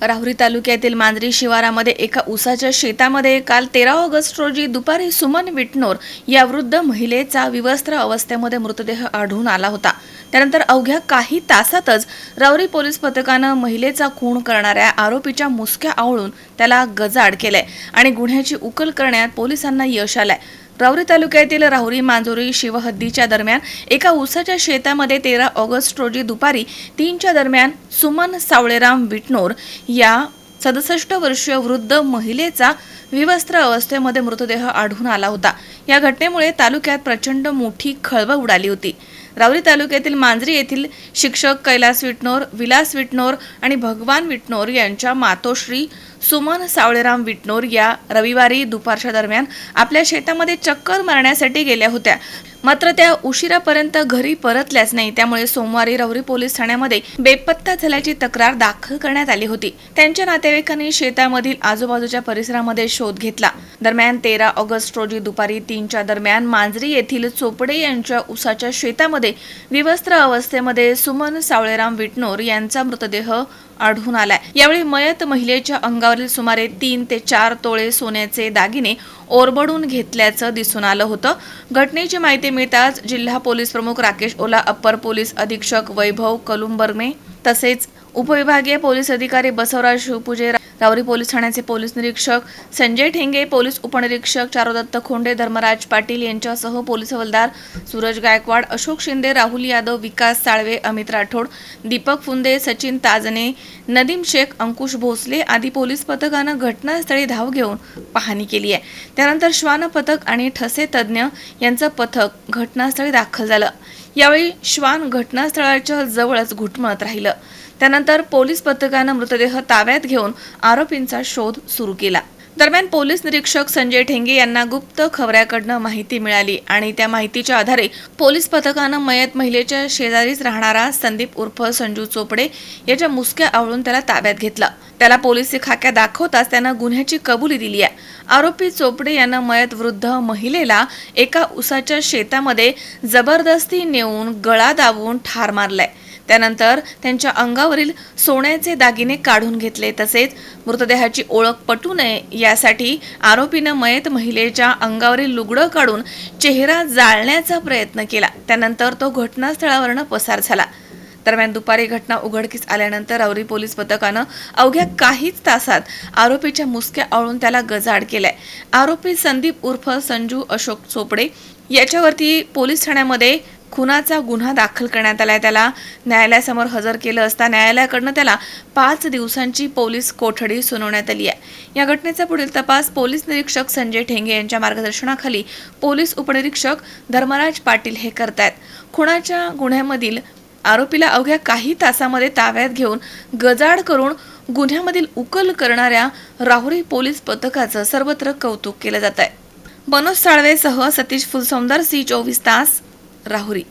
राहुरी तालुक्यातील मांजरी शिवारामध्ये एका उसाच्या शेतामध्ये काल तेरा ऑगस्ट रोजी दुपारी सुमन विटनोर या वृद्ध महिलेचा विवस्त्र अवस्थेमध्ये मृतदेह आढळून आला होता. त्यानंतर अवघ्या काही तासातच राहुरी पोलीस पथकानं महिलेचा खून करणाऱ्या आरोपीच्या मुसक्या आवळून त्याला गजाड केलंय आणि गुन्ह्याची उकल करण्यात पोलिसांना यश आलंय. राहुरी तालुक्यातील राहुरी मांजोरी शिवहद्दीच्या दरम्यान एका उसाच्या शेतामध्ये तेरा ऑगस्ट रोजी दुपारी तीनच्या दरम्यान सुमन सावळेराम विटनोर या सदुसष्ट वर्षीय वृद्ध महिलेचा विवस्त्र अवस्थेमध्ये मृतदेह आढळून आला होता. या घटनेमुळे तालुक्यात प्रचंड मोठी खळबळ उडाली होती. रावरी तालुक्यातील मांजरी येथील शिक्षक कैलास विटनोर विलास विटनोर आणि भगवान विटनोर यांच्या मातोश्री सुमन सावळेराम विटनोर या रविवारी दुपारच्या दरम्यान आपल्या शेतामध्ये चक्कर मारण्यासाठी गेल्या होत्या. मात्र त्या उशिरापर्यंत घरी परतल्याच नाही. त्यामुळे सोमवारी रवरी पोलीस ठाण्यामध्ये बेपत्ता झाल्याची तक्रार दाखल करण्यात आली होती. त्यांच्या नातेवाईकांनी शेतामधील आजूबाजूच्या परिसरामध्ये शोध घेतला. दरम्यान तेरा ऑगस्ट रोजी दुपारी तीनच्या दरम्यान मांजरी येथील चोपडे यांच्या उसाच्या शेतामध्ये विवस्त्र अवस्थेमध्ये सुमन सावळेराम विटनोर यांचा मृतदेह आढळून आलाय. यावेळी मयत महिलेच्या अंगावरील सुमारे तीन ते चार तोळे सोन्याचे दागिने ओरबडून घेतल्याचं दिसून आलं होतं. घटनेची माहिती मिळताच जिल्हा पोलीस प्रमुख राकेश ओला अप्पर पोलीस अधीक्षक वैभव कलुंबर्मे तसेच उपविभागीय पोलीस अधिकारी बसवराज शिवपूजे रावरी पोलीस ठाण्याचे पोलीस निरीक्षक संजय ठेंगे पोलीस उपनिरीक्षक चारुदत्त खोंडे धर्मराज पाटील यांच्यासह पोलीस हवालदार सूरज गायकवाड अशोक शिंदे राहुल यादव विकास साळवे अमित राठोड दीपक फुंदे सचिन ताजने नदीम शेख अंकुश भोसले आदी पोलीस पथकानं घटनास्थळी धाव घेऊन पाहणी केली आहे. त्यानंतर श्वान पथक आणि ठसे तज्ज्ञ यांचं पथक घटनास्थळी दाखल झालं. यावेळी श्वान घटनास्थळाच्या जवळच घुटमळत राहिलं. त्यानंतर पोलीस पथकानं मृतदेह ताब्यात घेऊन आरोपींचा शोध सुरू केला. दरम्यान पोलीस निरीक्षक संजय ठेंगे यांना गुप्त खबऱ्याकडनं माहिती मिळाली आणि त्या माहितीच्या आधारे पोलीस पथकानं मयत महिलेच्या शेजारीच राहणारा संदीप उर्फ संजू चोपडे याच्या मुसक्या आवळून त्याला ताब्यात घेतलं. त्याला पोलिसी खाक्या दाखवताच त्यानं गुन्ह्याची कबुली दिली आहे. आरोपी चोपडे यानं मयत वृद्ध महिलेला एका उसाच्या शेतामध्ये जबरदस्ती नेऊन गळा दाबून ठार मारलाय. त्यानंतर त्यांच्या अंगावरील सोन्याचे दागिने काढून घेतले. तसेच मृतदेहाची ओळख पटू नये यासाठी आरोपीनं मयत महिलेच्या अंगावरील लुगडं काढून चेहरा जाळण्याचा प्रयत्न केला. त्यानंतर तो घटनास्थळावरनं पसार झाला. दरम्यान दुपारी घटना उघडकीस आल्यानंतर रावरी पोलीस पथकानं अवघ्या काहीच तासात आरोपीच्या मुसक्या आवळून त्याला गजाड केलाय. आरोपी संदीप उर्फ संजू अशोक चोपडे याच्यावरती पोलीस ठाण्यामध्ये खुनाचा गुन्हा दाखल करण्यात आलाय. त्याला न्यायालयासमोर हजर केलं असता न्यायालयाकडनं त्याला पाच दिवसांची पोलीस कोठडी सुनावण्यात आली आहे. या घटनेचा पुढील तपास पोलीस निरीक्षक संजय ठेंगे यांच्या मार्गदर्शनाखाली पोलीस उपनिरीक्षक धर्मराज पाटील हे करतायत. खुनाच्या गुन्ह्यामधील आरोपीला अवघ्या काही तासामध्ये ताब्यात घेऊन गजाड करून गुन्ह्यामधील उकल करणाऱ्या राहुरी पोलीस पथकाचं सर्वत्र कौतुक केलं जात आहे मनोज साळवेसह सतीश फुलसौंदर सी चोवीस तास. राहुरी